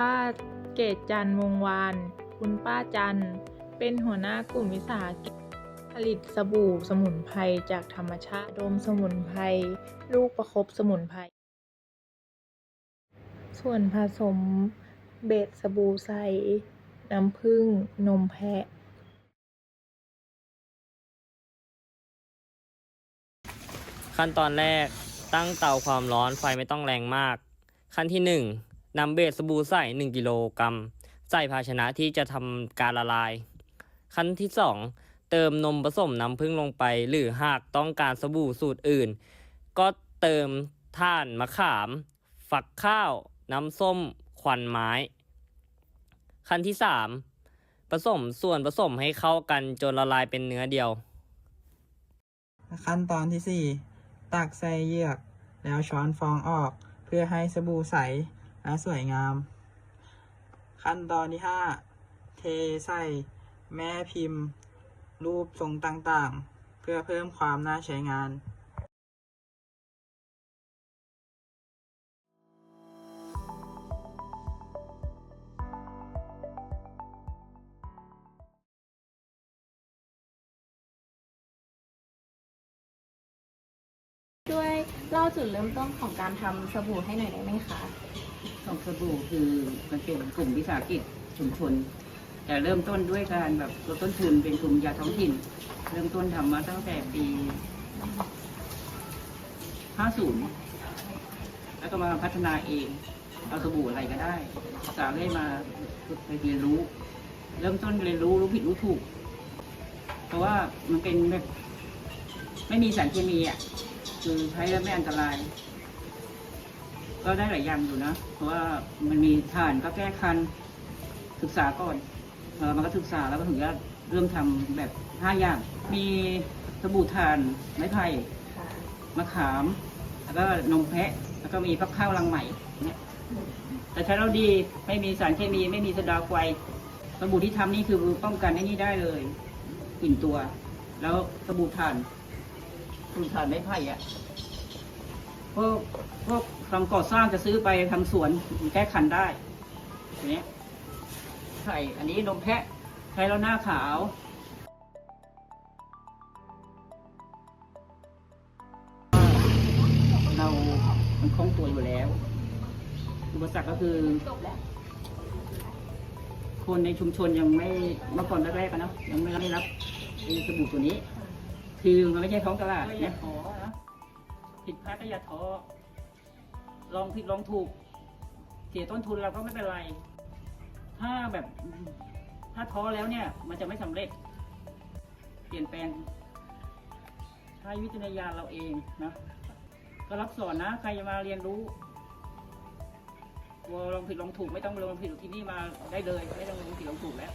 ป้าเกตจันทร์วงวาน คุณป้าจัน เป็นหัวหน้ากลุ่มวิสาหกิจผลิตสบู่สมุนไพรจากธรรมชาติดมสมุนไพรลูกประคบสมุนไพร ส่วนผสมเบสสบู่ใส น้ำผึ้ง นมแพะ ขั้นตอนแรกตั้งเตาความร้อนไฟไม่ต้องแรงมาก ขั้นที่ 1 นำเบสสบู่ใส่ 1 กิโลกรัมใส่ภาชนะที่จะทำการละลาย ขั้นที่ 2 เติมนมผสมน้ำผึ้งลงไป หรือหากต้องการสบู่สูตรอื่น ก็เติมท่านมะขาม ฝักข้าว น้ำส้ม ควันไม้ ขั้นที่ 3 ผสมส่วนผสมให้เข้ากันจนละลายเป็นเนื้อเดียว ขั้นตอนที่ 4 ตักใส่เหยือก แล้วช้อนฟองออกเพื่อให้สบู่ใส และสวยงาม ขั้นตอนที่ 5 เทใส่แม่พิมพ์ รูปทรงต่างๆ เพื่อเพิ่มความน่าใช้งานช่วยเล่าจุดเริ่มต้นของการทำสบู่ให้หน่อยได้ไหมคะ ของสบู่คือมันเป็นกลุ่มวิสาหกิจชุมชน แต่เริ่มต้นด้วยการแบบลดต้นทุนเป็นกลุ่มยาท้องถิ่น เริ่มต้นทำมาตั้งแต่ปี 50 แล้วก็มาพัฒนาเอง เอาสบู่อะไรก็ได้ศึกษาเร่มาไปเรียนรู้ เริ่มต้นเรียนรู้รู้ผิดรู้ถูก เพราะว่ามันเป็นแบบไม่มีสารเคมีอะ คือใช้แล้วไม่อันตราย ก็ได้หลายอย่างอยู่นะ เพราะว่ามันมีฐานก็แก้คันศึกษาก่อนเออมันก็ศึกษาแล้วก็ถึงจะเริ่มทำแบบห้าอย่าง มีสบู่ถ่านไม้ไผ่มะขาม แล้วก็นมแพะ แล้วก็มีฟักข้าวรังใหม่เนี่ยแต่ใช้เราดีไม่มีสารเคมีไม่มีสะดาไฟสบู่ที่ทำนี่คือป้องกันไอ้นี่ได้เลยกลิ่นตัว แล้วสบู่ถ่านสบู่ถ่านไม้ไผ่อะ พวกพวกทำก่อสร้างจะซื้อไปทำสวนแก้ขันได้อย่างเนี้ยใส่อันนี้นมแพะใช้แล้วหน้าขาว เรามันคล่องตัวอยู่แล้ว อุปสรรคก็คือ คนในชุมชนยังไม่เมื่อก่อนแรกๆกันเนาะยังไม่ได้รับไอ้สบู่ตัวนี้ คือมันไม่ใช่ท้องตลาดเนี่ย ผิดพลาดก็อย่าท้อลองผิดลองถูก เสียต้นทุนเราก็ไม่เป็นไร ถ้าแบบถ้าท้อแล้วเนี่ย มันจะไม่สำเร็จ เปลี่ยนแปลงใช้วิจารณญาณเราเองนะก็รับสอนนะ ใครจะมาเรียนรู้กลัวลองผิดลองถูกไม่ต้องลองผิดที่นี่มาได้เลย ไม่ต้องลองผิดลองถูกแล้ว